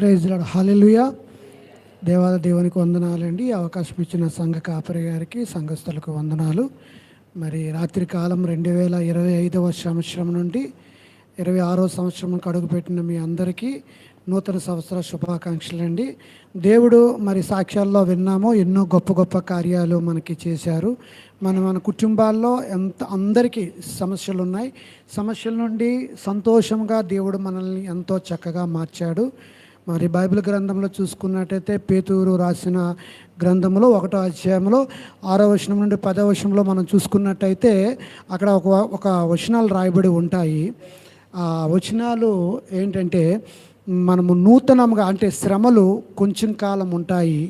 Praise లాడు. Hallelujah దేవాల దేవునికి వందనాలండి. అవకాశం ఇచ్చిన సంఘ కాపరి గారికి సంఘస్థులకు వందనాలు. మరి రాత్రి కాలం రెండు వేల ఇరవై ఐదవ సంవత్సరం నుండి ఇరవై ఆరో సంవత్సరం అడుగుపెట్టిన మీ అందరికీ నూతన సంవత్సర శుభాకాంక్షలు అండి. దేవుడు మరి సాక్ష్యాల్లో విన్నామో ఎన్నో గొప్ప గొప్ప కార్యాలు మనకి చేశారు. మన మన కుటుంబాల్లో ఎంత అందరికీ సమస్యలు ఉన్నాయి. సమస్యల నుండి సంతోషంగా దేవుడు మనల్ని ఎంతో చక్కగా మార్చాడు. మరి బైబిల్ గ్రంథంలో చూసుకున్నట్టయితే పేతూరు రాసిన గ్రంథంలో ఒకటో అధ్యాయంలో ఆరో వచనం నుండి పదో వచనంలో మనం చూసుకున్నట్టయితే అక్కడ ఒక ఒక వచనాలు రాయబడి ఉంటాయి. ఆ వచనాలు ఏంటంటే మనము నూతనంగా అంటే శ్రమలు కొంచెం కాలం ఉంటాయి.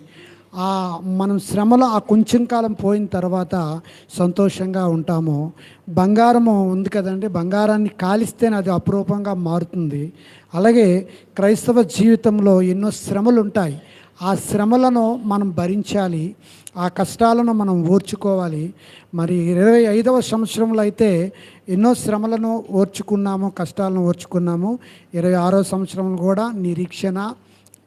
ఆ మనం శ్రమలో ఆ కొంచెం కాలం పోయిన తర్వాత సంతోషంగా ఉంటాము. బంగారము ఉంది కదండి బంగారాన్ని కాలిస్తేనే అది అపురూపంగా మారుతుంది. అలాగే క్రైస్తవ జీవితంలో ఎన్నో శ్రమలు ఉంటాయి. ఆ శ్రమలను మనం భరించాలి ఆ కష్టాలను మనం ఓర్చుకోవాలి. మరి ఇరవై ఐదవ సంవత్సరంలో అయితే ఎన్నో శ్రమలను ఓర్చుకున్నాము కష్టాలను ఓర్చుకున్నాము. ఇరవై ఆరో సంవత్సరంలో కూడా నిరీక్షణ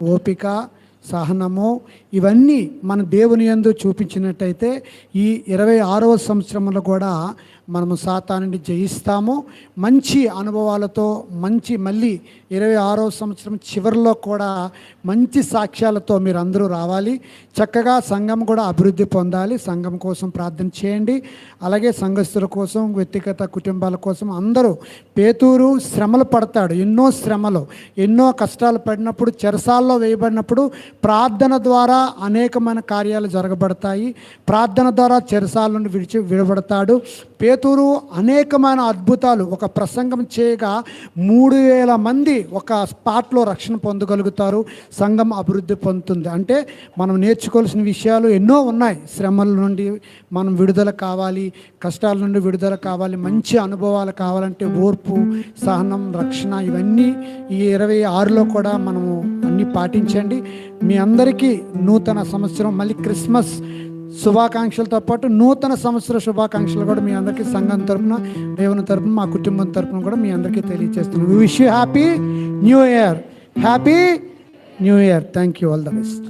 ఓపిక సహనము ఇవన్నీ మన దేవుని యందు చూపించినట్టయితే ఈ ఇరవై ఆరవ సంవత్సరంలో కూడా మనము సాతానుని జయిస్తాము. మంచి అనుభవాలతో మంచి మళ్ళీ ఇరవై ఆరవ సంవత్సరం చివరిలో కూడా మంచి సాక్ష్యాలతో మీరు అందరూ రావాలి. చక్కగా సంఘం కూడా అభివృద్ధి పొందాలి. సంఘం కోసం ప్రార్థన చేయండి. అలాగే సంఘస్థుల కోసం వ్యక్తిగత కుటుంబాల కోసం అందరూ పేతూరు శ్రమలు పడతాడు. ఎన్నో శ్రమలు ఎన్నో కష్టాలు పడినప్పుడు చెరసాల్లో వేయబడినప్పుడు ప్రార్థన ద్వారా అనేకమైన కార్యాలు జరగబడతాయి. ప్రార్థన ద్వారా చెరసాల నుండి విడిచి విడబడతాడు. పేతురు అనేకమైన అద్భుతాలు ఒక ప్రసంగం చేయగా మూడు వేల మంది ఒక స్పాట్లో రక్షణ పొందగలుగుతారు. సంఘం అభివృద్ధి పొందుతుంది. అంటే మనం నేర్చుకోవాల్సిన విషయాలు ఎన్నో ఉన్నాయి. శ్రమల నుండి మనం విడుదల కావాలి. కష్టాల నుండి విడుదల కావాలి. మంచి అనుభవాలు కావాలంటే ఓర్పు సహనం రక్షణ ఇవన్నీ ఈ ఇరవై ఆరులో కూడా మనము అన్నీ పాటించండి. మీ అందరికీ నూతన సంవత్సరం మళ్ళీ క్రిస్మస్ శుభాకాంక్షలతో పాటు నూతన సంవత్సర శుభాకాంక్షలు కూడా మీ అందరికీ సంఘం తరపున దేవుని తరపున మా కుటుంబం తరపున కూడా మీ అందరికీ తెలియజేస్తున్నాను wish you happy new year happy new year thank you all the best